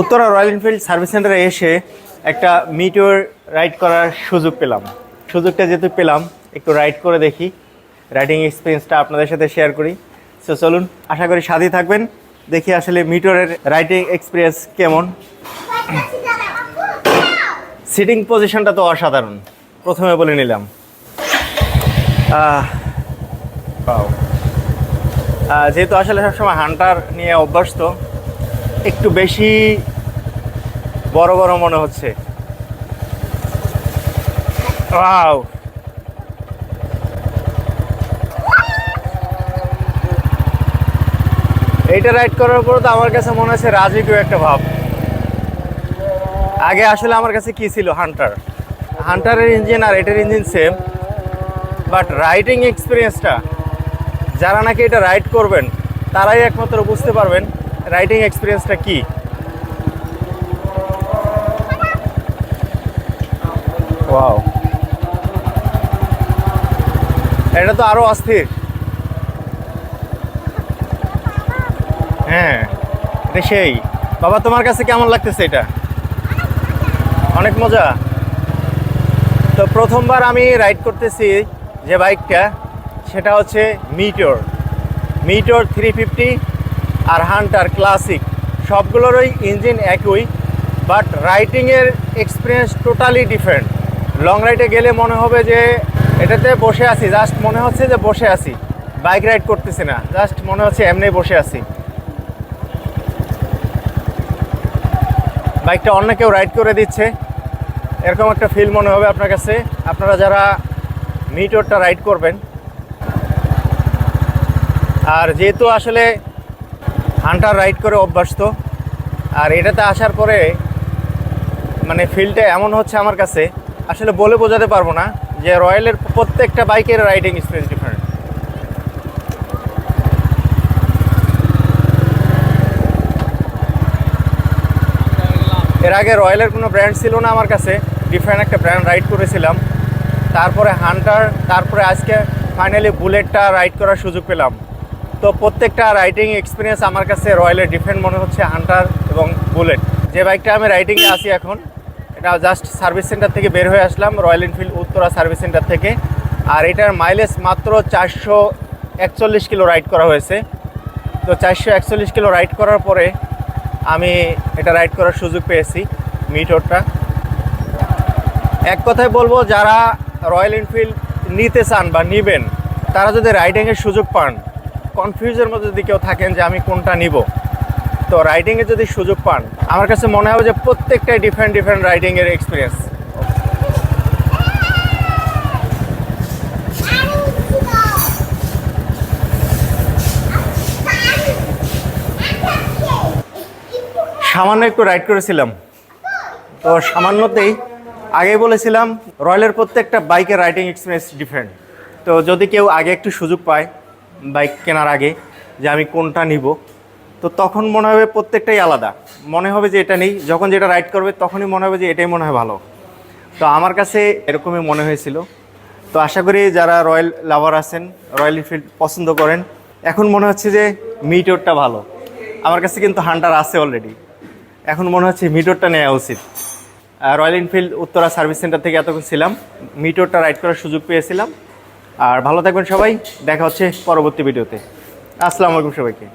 Uttara royal Enfield service সেন্টারে এসে একটা মিটিওর রাইড করার সুযোগ পেলাম। সুযোগটা যেহেতু পেলাম, একটু রাইড করে দেখি। রাইডিং এক্সপিরিয়েন্সটা আপনাদের সাথে শেয়ার করি। সো চলুন, আশা করি সাথেই থাকবেন। দেখি আসলে মিটোরের রাইডিং এক্সপিরিয়েন্স কেমন। সিটিং পজিশনটা তো অসাধারণ। প্রথমে বলে নিলাম। যেহেতু আসলে সবসময় হান্টার নিয়ে অভ্যস্ত, একটু বেশি বড় বড় মনে হচ্ছে. এইটা রাইড করার পর তো আমার কাছে মনে হচ্ছে রাজকীয় একটা ভাব। আগে আসলে আমার কাছে কি ছিল? হান্টার হান্টারের ইঞ্জিন আর এটার ইঞ্জিন সেম বাট রাইডিং এক্সপিরিয়েন্সটা যারা নাকি এটা রাইড করবেন, তারাই একমাত্র বুঝতে পারবেন রাইডিং এক্সপিরিয়েন্সটা কি। ওয়াও এটা তো আরও অস্থির। হ্যাঁ এটা সেই। বাবা, তোমার কাছে কেমন লাগতেছে এটা? অনেক মজা। তো প্রথমবার আমি রাইড করতেছি যে বাইকটা সেটা হচ্ছে মিটোর মিটোর থ্রি ফিফটি আর হান্টার ক্লাসিক সবগুলোরই ইঞ্জিন একই বাট রাইডিংয়ের এক্সপিরিয়েন্স টোটালি ডিফারেন্ট লং রাইডে গেলে মনে হবে যে এটাতে বসে আছি জাস্ট মনে হচ্ছে যে বসে আছি। বাইক রাইড করতেছি না জাস্ট মনে হচ্ছে এমনি বসে আছি। বাইকটা অন্য কেউ রাইড করে দিচ্ছে। এরকম একটা ফিল মনে হবে আপনার কাছে। আপনারা যারা মিটোরটা রাইড করবেন, আর যেহেতু আসলে হান্টার রাইড করে অভ্যস্ত, আর এটাতে আসার পরে মানে ফিলটা এমন হচ্ছে আমার কাছে আসলে বলে বোঝাতে পারব না যে রয়্যালের প্রত্যেকটা বাইকের রাইডিং এক্সপিরিয়েন্স ডিফারেন্ট এর আগে রয়্যালের কোনো ব্র্যান্ড ছিল না আমার কাছে ডিফারেন্ট একটা ব্র্যান্ড রাইড করেছিলাম। তারপরে হান্টার, তারপরে আজকে ফাইনালি বুলেটটা রাইড করার সুযোগ পেলাম। তো প্রত্যেকটা রাইডিং এক্সপিরিয়েন্স আমার কাছে রয়্যালের ডিফারেন্ট মনে হচ্ছে হান্টার এবং বুলেট। যে বাইকটা আমি রাইডিংয়ে আসি এখন এটা জাস্ট সার্ভিস সেন্টার থেকে বের হয়ে আসলাম Royal Enfield Uttara service centre থেকে। আর এটার মাইলেজ মাত্র চারশো একচল্লিশ কিলো রাইড করা হয়েছে। তো চারশো একচল্লিশ কিলো রাইড করার পরে আমি এটা রাইড করার সুযোগ পেয়েছি মিটোরটা এক কথায় বলব, যারা রয়্যাল এনফিল্ড নিতে চান বা নিবেন, তারা যদি রাইডিংয়ের সুযোগ পান কনফিউজের মধ্যে যদি কেউ থাকেন যে আমি কোনটা নিব, তো রাইডিংয়ে যদি সুযোগ পান আমার কাছে মনে হবে যে প্রত্যেকটাই ডিফারেন্ট ডিফারেন্ট রাইডিংয়ের এক্সপিরিয়েন্স সামান্য একটু রাইড করেছিলাম। তো সামান্যতেই আগে বলেছিলাম, রয়্যালের প্রত্যেকটা বাইকের রাইডিং এক্সপিরিয়েন্স ডিফারেন্ট তো যদি কেউ আগে একটু সুযোগ পায় বাইক কেনার আগে, যে আমি কোনটা নিব তো তখন মনে হবে প্রত্যেকটাই আলাদা। মনে হবে যে এটা নেই, যখন যেটা রাইড করবে তখনই মনে হবে যে এটাই মনে হয় ভালো। তো আমার কাছে এরকমই মনে হয়েছিল। তো আশা করি যারা রয়্যাল লাভার আছেন, রয়্যাল এনফিল্ড পছন্দ করেন, এখন মনে হচ্ছে যে মিটোরটা ভালো। আমার কাছে কিন্তু হান্টার আছে অলরেডি এখন মনে হচ্ছে মিটোরটা নেওয়া উচিত। Royal Enfield Uttara service centre থেকে এতক্ষণ ছিলাম। মিটোরটা রাইড করার সুযোগ পেয়েছিলাম। আর ভালো থাকবেন সবাই। দেখা হচ্ছে পরবর্তী ভিডিওতে। আসসালামু আলাইকুম সবাইকে।